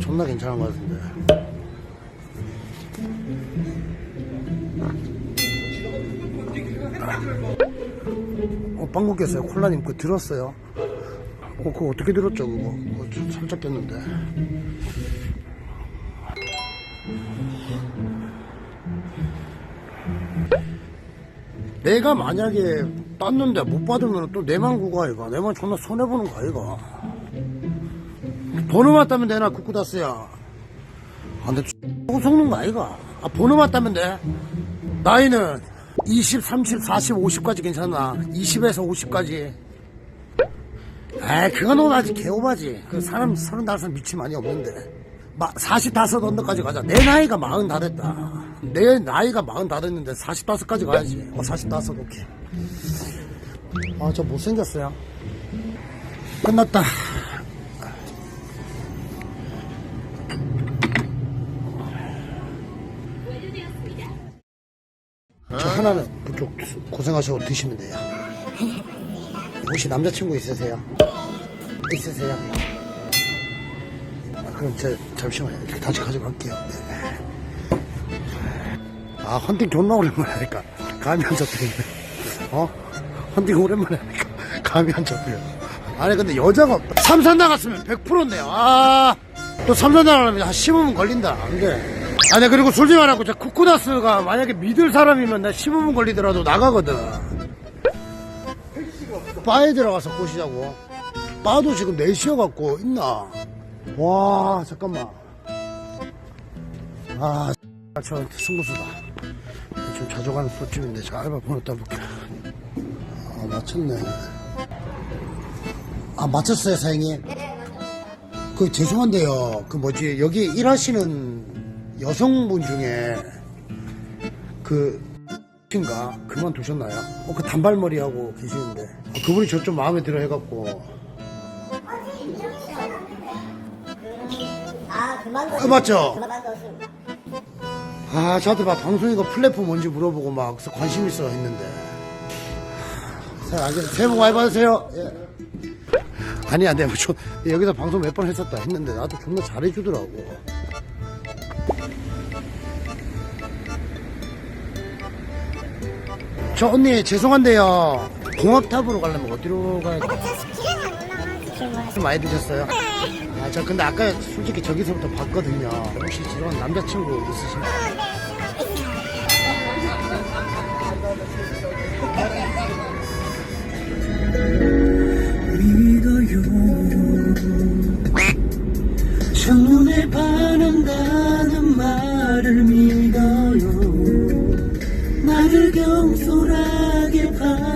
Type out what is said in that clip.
존나 괜찮은 것 같은데. 어, 빵국 꼈어요. 콜라님 그거 들었어요? 어, 그거 어떻게 들었죠, 그거? 그거 좀 살짝 꼈는데. 내가 만약에 땄는데 못 받으면 또 내만 구가 아이가. 내만 존나 손해보는 거 아이가. 번호만 따면 되나, 쿠쿠다스야. 아, 근데 또 속는 거 아이가. 아, 번호만 따면 돼. 나이는 20, 30, 40, 50까지 괜찮나? 20에서 50까지. 에이, 그건 오바지, 개오바지. 그 사람, 35살 미치 많이 없는데. 마, 45 언더까지 가자. 내 나이가 40 다 됐다. 내 나이가 40 다 됐는데 45까지 가야지. 어, 45, 오케이. 아, 저 못생겼어요. 끝났다. 저 하나는 그쪽 고생하셔서 드시면 돼요. 혹시 남자친구 있으세요? 있으세요? 아, 그럼 저 잠시만요. 이렇게 다시 가져갈게요. 네. 아 헌팅 존나 오랜만에 하니까 감이 안 잡히네. 어? 헌팅 오랜만에 하니까 감이 안 잡혀요. 아니 근데 여자가 없다. 삼선 나갔으면 100%인데요. 아, 또 삼선 나가려면 한 15분 걸린다. 안 돼. 아니 그리고 솔직히 말하고 저 쿠쿠다스가 만약에 믿을 사람이면 나 15분 걸리더라도 나가거든. 바에 들어가서 꼬시자고. 바도 지금 4시여갖고 있나? 와 잠깐만. 아, 저 승부수다. 좀 자주 가는 술집인데 저 알바 번호 따볼게. 아 맞췄네. 아 맞췄어요 사장님. 그 죄송한데요. 그 뭐지 여기 일하시는 여성분 중에 그 인가 그만두셨나요? 어, 그 단발머리하고 계시는데 어, 그분이 저 좀 마음에 들어 해갖고 아 그만둬 아, 맞죠? 아 저한테 막 방송이가 플랫폼 뭔지 물어보고 막 관심 있어 했는데 자 알겠습니다 새해 복 많이 받으세요 예. 아니 안돼 뭐저 여기서 방송 몇 번 했었다 했는데 나도 존나 잘해주더라고 저 언니 죄송한데요. 공업탑으로 가려면 어디로 가야 돼요? 사실 길에서 안 올라가지. 술 많이 드셨어요? 네. 아, 저 근데 아까 솔직히 저기서부터 봤거든요. 혹시 지금 남자친구 있으신가요? 네. 믿어요 눈에 반한다는 말을 믿 나를 경솔하게 봐.